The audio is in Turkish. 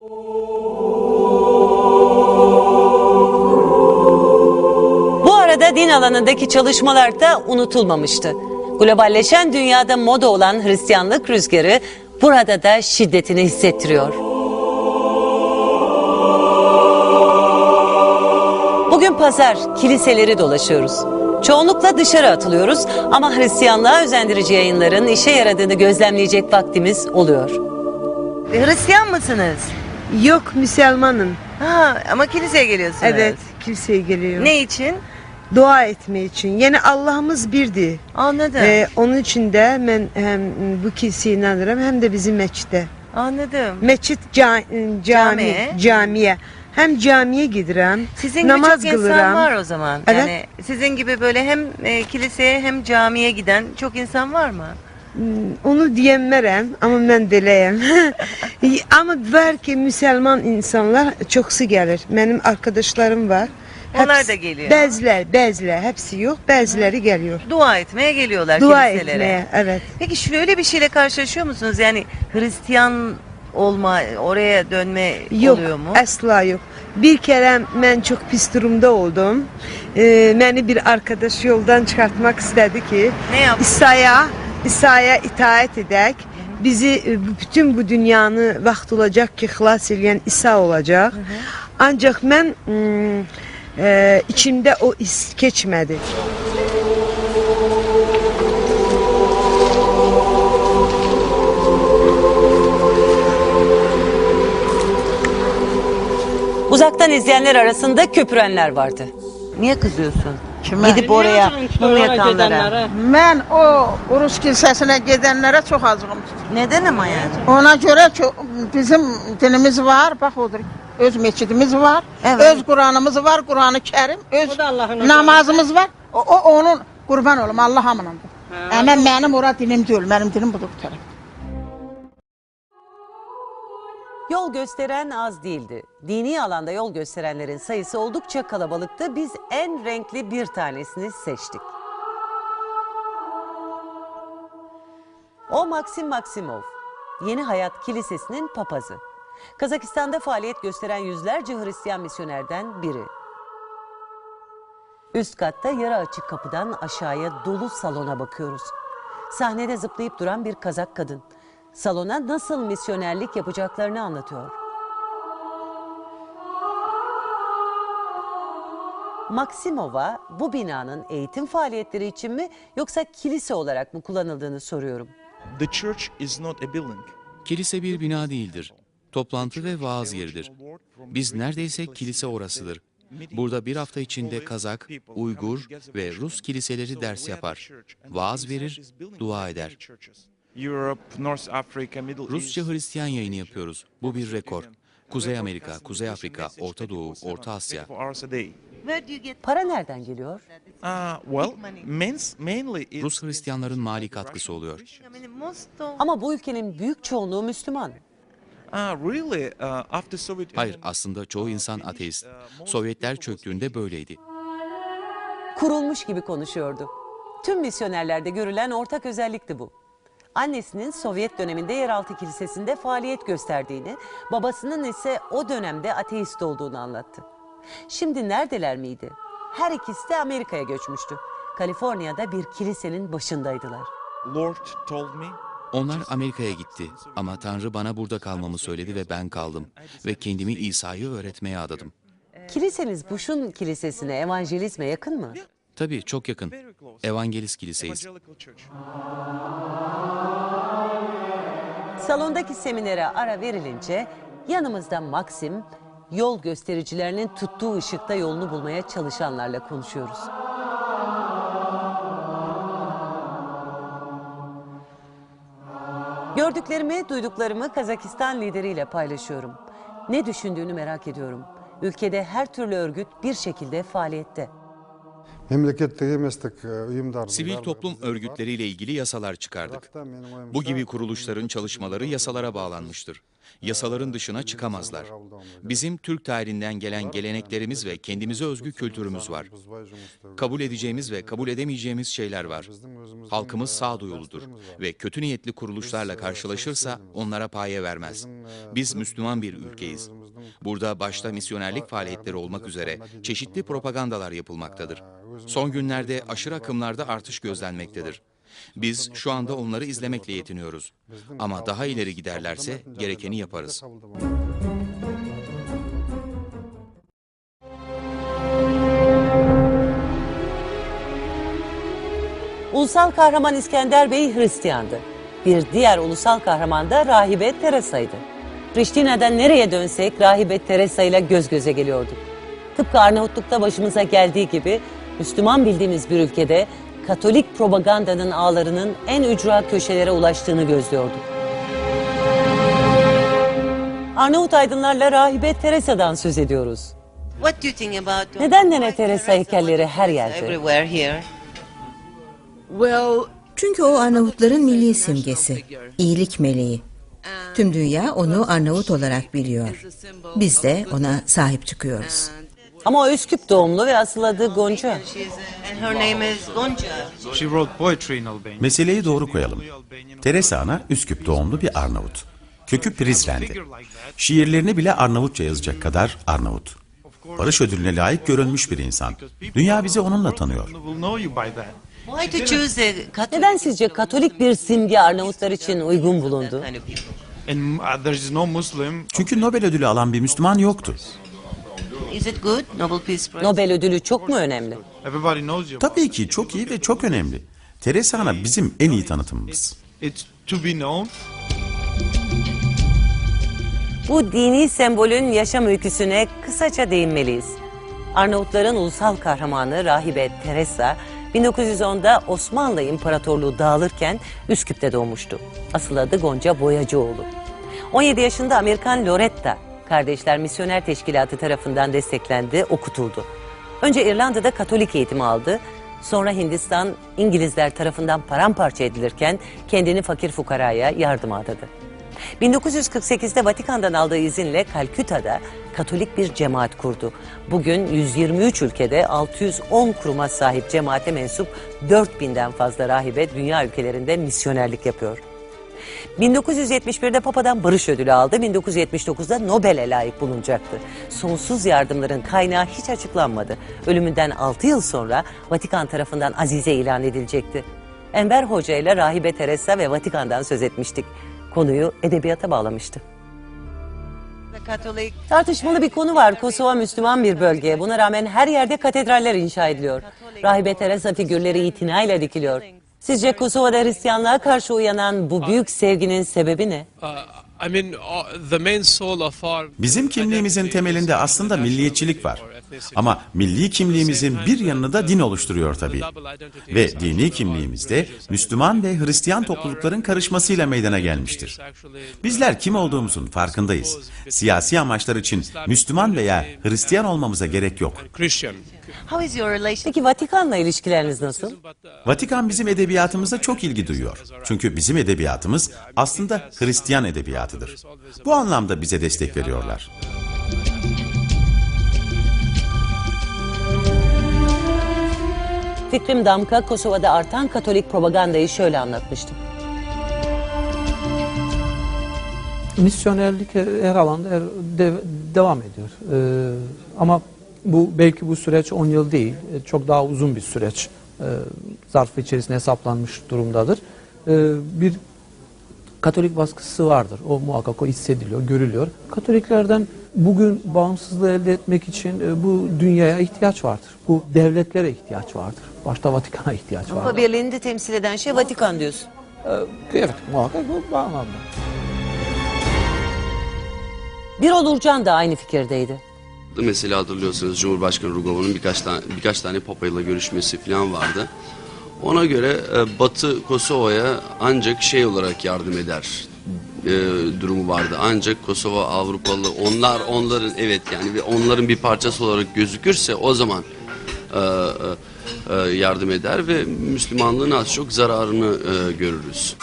Bu arada din alanındaki çalışmalar da unutulmamıştı. Globalleşen dünyada moda olan Hristiyanlık rüzgarı burada da şiddetini hissettiriyor. Bugün pazar, kiliseleri dolaşıyoruz. Çoğunlukla dışarı atılıyoruz ama Hristiyanlığa özendirici yayınların işe yaradığını gözlemleyecek vaktimiz oluyor. Hristiyan mısınız? Yok Müslümanım. Ha, ama kiliseye geliyorsunuz. Evet kiliseye geliyor. Ne için? Dua etme için. Yani Allah'ımız birdi. Anladım. Ee, onun için de ben hem bu kiliseye inanırım hem de bizim meçide. Anladım. Meçit ca- cami, Camiye. camiye. Hem camiye gidirim. Sizin gibi namaz çok insan kılırım. var o zaman. Evet. Yani sizin gibi böyle hem e, kiliseye hem camiye giden çok insan var mı? Onu diyemmerem ama ben deleyim. ama belki Müslüman insanlar çoksu gelir. Benim arkadaşlarım var. Onlar da geliyor. Bezler, bezler. Hepsi yok. Bezleri geliyor. Dua etmeye geliyorlar Dua kiliselere. etmeye, evet. Peki şöyle bir şeyle karşılaşıyor musunuz? Yani Hristiyan olma, oraya dönme Yok, oluyor mu? asla yok. Bir kere ben çok pis durumda oldum. Ee, beni bir arkadaş yoldan çıkartmak istedi ki Ne yaptı? İsa'ya İsa'ya itaat edek. Bizi e, bütün bu dünyanı vaxt olacak ki xilas edən İsa olacak. Ancak ben hmm, e, içimde o his geçmedi. Uzaktan izleyenler arasında köpürenler vardı. Niye kızıyorsun? Kime? Gidip oraya mum yakanlara. Mən o Rus kilsəsinə gedənlərə çox acığım tutur. Neden ama yani? Ona görə ki, bizim dinimiz var, bax odur. Öz meçidimiz var, Evet. öz Quranımız var, Quranı Kərim, öz namazımız var. O, o onun qurban olum Allah hamınındır. Amma mənim ora dinim deyil, mənim dinim budur bu tərəf. Yol gösteren az değildi. Dini alanda yol gösterenlerin sayısı oldukça kalabalıktı. Biz en renkli bir tanesini seçtik. O Maxim Maximov. Yeni Hayat Kilisesi'nin papazı. Kazakistan'da faaliyet gösteren yüzlerce Hristiyan misyonerden biri. Üst katta yarı açık kapıdan aşağıya dolu salona bakıyoruz. Sahnede zıplayıp duran bir Kazak kadın. Salona nasıl misyonerlik yapacaklarını anlatıyor. Maksimova bu binanın eğitim faaliyetleri için mi yoksa kilise olarak mı kullanıldığını soruyorum. The church is not a building. Kilise bir bina değildir. Toplantı ve vaaz yeridir. Biz neredeyse kilise orasıdır. Burada bir hafta içinde Kazak, Uygur ve Rus kiliseleri ders yapar. Vaaz verir, dua eder. Rusça. Hristiyan yayını yapıyoruz. Bu bir rekor. Kuzey Amerika, Kuzey Afrika, Orta Doğu, Orta Asya. Para nereden geliyor? Ah, Rus Hristiyanların mali katkısı oluyor. Ama bu ülkenin büyük çoğunluğu Müslüman. Ah, Soviet Hayır, aslında çoğu insan ateist. Sovyetler çöktüğünde böyleydi. Kurulmuş gibi konuşuyordu. Tüm misyonerlerde görülen ortak özellikti bu. Annesinin Sovyet döneminde yeraltı kilisesinde faaliyet gösterdiğini, babasının ise o dönemde ateist olduğunu anlattı. Şimdi neredeler miydi? Her ikisi de Amerika'ya göçmüştü. Kaliforniya'da bir kilisenin başındaydılar. Lord told me Onlar Amerika'ya gitti ama Tanrı bana burada kalmamı söyledi ve ben kaldım. Ve kendimi İsa'yı öğretmeye adadım. Kiliseniz Bush'un kilisesine, evangelizme yakın mı? Tabii çok yakın. Evangelist kiliseyiz. Salondaki seminere ara verilince yanımızda Maxim, yol göstericilerinin tuttuğu ışıkta yolunu bulmaya çalışanlarla konuşuyoruz. Gördüklerimi, duyduklarımı Kazakistan lideriyle paylaşıyorum. Ne düşündüğünü merak ediyorum. Ülkede her türlü örgüt bir şekilde faaliyette. Memleketteki uyumlar. Sivil toplum örgütleriyle ilgili yasalar çıkardık. Bu gibi kuruluşların çalışmaları yasalara bağlanmıştır. Yasaların dışına çıkamazlar. Bizim Türk tarihinden gelen geleneklerimiz ve kendimize özgü kültürümüz var. Kabul edeceğimiz ve kabul edemeyeceğimiz şeyler var. Halkımız sağduyuludur ve kötü niyetli kuruluşlarla karşılaşırsa onlara paye vermez. Biz Müslüman bir ülkeyiz. Burada başta misyonerlik faaliyetleri olmak üzere çeşitli propagandalar yapılmaktadır. Son günlerde aşırı akımlarda artış gözlenmektedir. Biz şu anda onları izlemekle yetiniyoruz. Ama daha ileri giderlerse gerekeni yaparız. Ulusal kahraman İskender Bey Hristiyandı. Bir diğer ulusal kahraman da rahibe Teresa'ydı. Priştine'den nereye dönsek rahibe Teresa ile göz göze geliyorduk. Tıpkı Arnavutluk'ta başımıza geldiği gibi Müslüman bildiğimiz bir ülkede Katolik propagandanın ağlarının en ücra köşelere ulaştığını gözlüyorduk. Arnavut aydınlarla rahibe Teresa'dan söz ediyoruz. What do you think about Neden Nene Teresa heykelleri her yerde? everywhere here? Çünkü o Arnavutların milli simgesi, iyilik meleği. Tüm dünya onu Arnavut olarak biliyor. Biz de ona sahip çıkıyoruz. Ama o Üsküp doğumlu ve asıl adı Gonca. She's, and her name is Gonca. She wrote poetry in Albania. Meseleyi doğru koyalım. Teresa Ana Üsküp doğumlu bir Arnavut. Kökü Prizren'di. Şiirlerini bile Arnavutça yazacak kadar Arnavut. Barış ödülüne layık görülmüş bir insan. Dünya bizi onunla tanıyor. Why to choose a Catholic Neden sizce Katolik bir simge Arnavutlar için uygun bulundu? And uh, there is no Muslim. Çünkü Nobel ödülü alan bir Müslüman yoktu. Is it good? Nobel Peace Prize? Nobel ödülü çok mu önemli? Everybody knows you. Tabii ki çok iyi ve çok önemli. Teresa Ana bizim en iyi tanıtımımız. It's to be known. Bu dini sembolün yaşam öyküsüne kısaca değinmeliyiz. Arnavutların ulusal kahramanı rahibe Teresa 1910'da Osmanlı İmparatorluğu dağılırken Üsküp'te doğmuştu. Asıl adı Gonca Boyacıoğlu. 17 yaşında Amerikan Loretta Kardeşler Misyoner Teşkilatı tarafından desteklendi, okutuldu. Önce İrlanda'da Katolik eğitimi aldı. Sonra Hindistan İngilizler tarafından paramparça edilirken kendini fakir fukaraya yardıma adadı. 1948'de Vatikan'dan aldığı izinle Kalküta'da Katolik bir cemaat kurdu. Bugün 123 ülkede 610 kuruma sahip cemaate mensup 4000'den fazla rahibe dünya ülkelerinde misyonerlik yapıyor. 1971'de Papa'dan barış ödülü aldı. 1979'da Nobel'e layık bulunacaktı. Sonsuz yardımların kaynağı hiç açıklanmadı. Ölümünden 6 yıl sonra Vatikan tarafından azize ilan edilecekti. Enver Hoca ile Rahibe Teresa ve Vatikan'dan söz etmiştik. Konuyu edebiyata bağlamıştı. Tartışmalı bir konu var. Kosova Müslüman bir bölge. Buna rağmen her yerde katedraller inşa ediliyor. Rahibe Teresa figürleri itinayla dikiliyor. Sizce Kosova'da Hristiyanlığa karşı uyanan bu büyük sevginin sebebi ne? Bizim kimliğimizin temelinde aslında milliyetçilik var. Ama milli kimliğimizin bir yanını da din oluşturuyor tabii. Ve dini kimliğimizde Müslüman ve Hristiyan toplulukların karışmasıyla meydana gelmiştir. Bizler kim olduğumuzun farkındayız. Siyasi amaçlar için Müslüman veya Hristiyan olmamıza gerek yok. Christian. How is your relation? Peki Vatikan'la ilişkileriniz nasıl? Vatikan bizim edebiyatımıza çok ilgi duyuyor. Çünkü bizim edebiyatımız aslında Hristiyan edebiyatıdır. Bu anlamda bize destek veriyorlar. Fikrim Damka Kosova'da artan Katolik propagandayı şöyle anlatmıştı. Misyonerlik her, her alanda her- de- devam ediyor. Ee, ama bu belki bu süreç 10 yıl değil, e, çok daha uzun bir süreç e, zarfı içerisinde hesaplanmış durumdadır. Ee, bir Katolik baskısı vardır. O muhakkak o hissediliyor, görülüyor. Katoliklerden bugün bağımsızlığı elde etmek için e, bu dünyaya ihtiyaç vardır. Bu devletlere ihtiyaç vardır. Başta Vatikan'a ihtiyaç Avrupa vardır. Birliği'ni de temsil eden şey Vatikan diyorsun. Evet, muhakkak bu bağlamda. Bir Olurcan da aynı fikirdeydi. Mesela hatırlıyorsanız Cumhurbaşkanı Rugova'nın birkaç tane birkaç tane papayla görüşmesi falan vardı. Ona göre e, Batı Kosova'ya ancak şey olarak yardım eder e, durumu vardı. Ancak Kosova Avrupalı onlar onların evet yani onların bir parçası olarak gözükürse o zaman e, e, e, yardım eder ve Müslümanlığın az çok zararını e, görürüz.